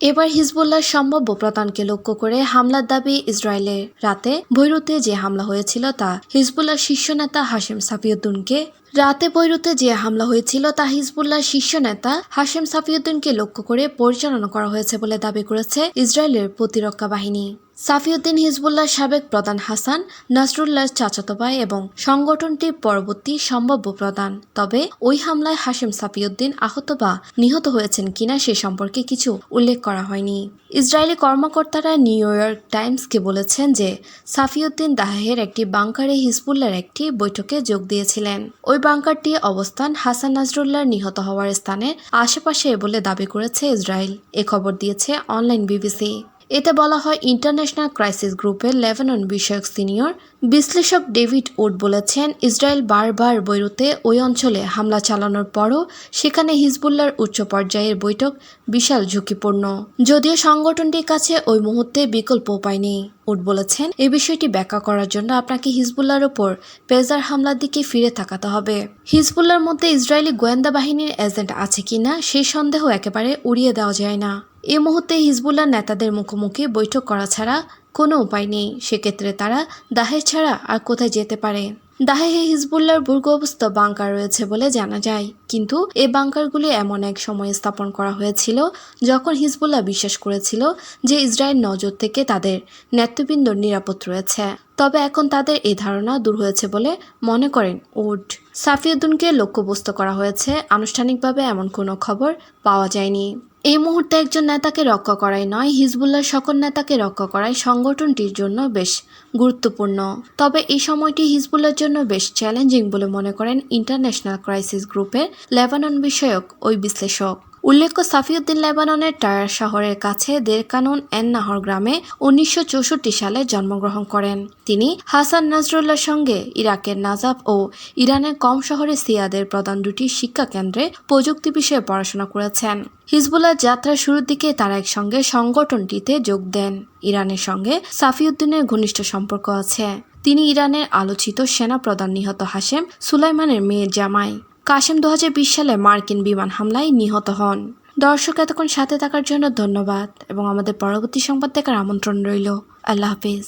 এবার হিজবুল্লাহ সম্ভাব্য প্রধানকে লক্ষ্য করে হামলার দাবি ইসরায়েলের রাতে বৈরুতে যে হামলা হয়েছিল তা হিজবুল্লাহ শীর্ষ নেতা হাশেম সাফিউদ্দিনকে রাতে বৈরুতে যে হামলা হয়েছিল তা হিজবুল্লাহ শীর্ষ নেতা হাশেম সাফিউদ্দিনকে লক্ষ্য করে পরিচালনা করা হয়েছে বলে দাবি করেছে ইসরায়েলের প্রতিরক্ষা বাহিনী। সাফিউদ্দিন হিজবুল্লাহর সাবেক প্রধান হাসান, নাসরুল্লাহর চাচাতো ভাই এবং সংগঠনটির পরবর্তী সম্ভাব্য প্রধান। তবে ওই হামলায় হাশেম সাফিউদ্দিন আহত বা নিহত হয়েছেন কিনা সে সম্পর্কে কিছু উল্লেখ করা হয়নি। ইসরায়েলি কর্মকর্তারা নিউ ইয়র্ক টাইমসকে বলেছেন যে সাফিউদ্দিন দাহের একটি বাংকারে হিজবুল্লার একটি বৈঠকে যোগ দিয়েছিলেন। ওই বাংকারটি অবস্থান হাসান নাজরুল্লাহর নিহত হওয়ার স্থানে আশেপাশে বলে দাবি করেছে ইসরায়েল। এ খবর দিয়েছে অনলাইন বিবিসি। এতে বলা হয় ইন্টারন্যাশনাল ক্রাইসিস গ্রুপের লেবানন বিষয়ক সিনিয়র বিশ্লেষক ডেভিড উড বলেছেন, ইসরায়েল বারবার বৈরুতে ওই অঞ্চলে হামলা চালানোর পরও সেখানে হিজবুল্লাহর উচ্চ পর্যায়ের বৈঠক বিশাল ঝুঁকিপূর্ণ। যদিও সংগঠনটির কাছে ওই মুহূর্তে বিকল্প উপায় নেই। উড বলেছেন এই বিষয়টি ব্যাখ্যা করার জন্য আপনাকে হিজবুল্লাহর ওপর পেজার হামলার দিকে ফিরে তাকাতে হবে। হিজবুল্লাহর মধ্যে ইসরায়েলি গোয়েন্দা বাহিনীর এজেন্ট আছে কিনা সেই সন্দেহ একেবারে উড়িয়ে দেওয়া যায় না। এ মুহূর্তে হিজবুল্লাহ নেতাদের মুখোমুখি বৈঠক করা ছাড়া কোনো উপায় নেই। সেক্ষেত্রে তারা দাহের ছাড়া আর কোথায় যেতে পারে? দাহেহে হিজবুল্লাহর ভূগর্ভস্থ বাংকার রয়েছে বলে জানা যায়। কিন্তু এ বাংকারগুলি এমন এক সময় স্থাপন করা হয়েছিল যখন হিজবুল্লাহ বিশ্বাস করেছিল যে ইসরায়েল নজর থেকে তাদের নেতৃবৃন্দ নিরাপদ রয়েছে। তবে এখন তাদের এই ধারণা দূর হয়েছে বলে মনে করেন উড সাফিউদ্দিনকে লক্ষ্যবস্তু করা হয়েছে। আনুষ্ঠানিকভাবে এমন কোনো খবর পাওয়া যায়নি। এই মুহূর্তে একজন নেতাকে রক্ষা করাই নয়, হিজবুল্লাহর সকল নেতাকে রক্ষা করাই সংগঠনটির জন্য বেশ গুরুত্বপূর্ণ। তবে এই সময়টি হিজবুল্লাহর জন্য বেশ চ্যালেঞ্জিং বলে মনে করেন ইন্টারন্যাশনাল ক্রাইসিস গ্রুপের লেবানন বিষয়ক ওই বিশ্লেষক। উল্লেখ্য, সাফিউদ্দিন লেবাননের টায়ার শহরের কাছে দেরকানুন এন নাহর গ্রামে উনিশশো চৌষট্টি সালে জন্মগ্রহণ করেন। তিনি হাসান নাজরুল্লাহর সঙ্গে ইরাকের নাজাব ও ইরানের কম শহরে সিয়াদের প্রধান দুটি শিক্ষা কেন্দ্রে প্রযুক্তি বিষয়ে পড়াশোনা করেছেন। হিজবুল্লাহ যাত্রার শুরুর দিকে তারা একসঙ্গে সংগঠনটিতে যোগ দেন। ইরানের সঙ্গে সাফিউদ্দিনের ঘনিষ্ঠ সম্পর্ক আছে। তিনি ইরানের আলোচিত সেনা প্রধান নিহত হাশেম সুলাইমানের মেয়ে জামাই। কাশেম দু সালে মার্কিন বিমান হামলায় নিহত হন। দর্শক, এতক্ষণ সাথে থাকার জন্য ধন্যবাদ এবং আমাদের পরবর্তী সংবাদ দেখার আমন্ত্রণ রইল। আল্লাহ হাফিজ।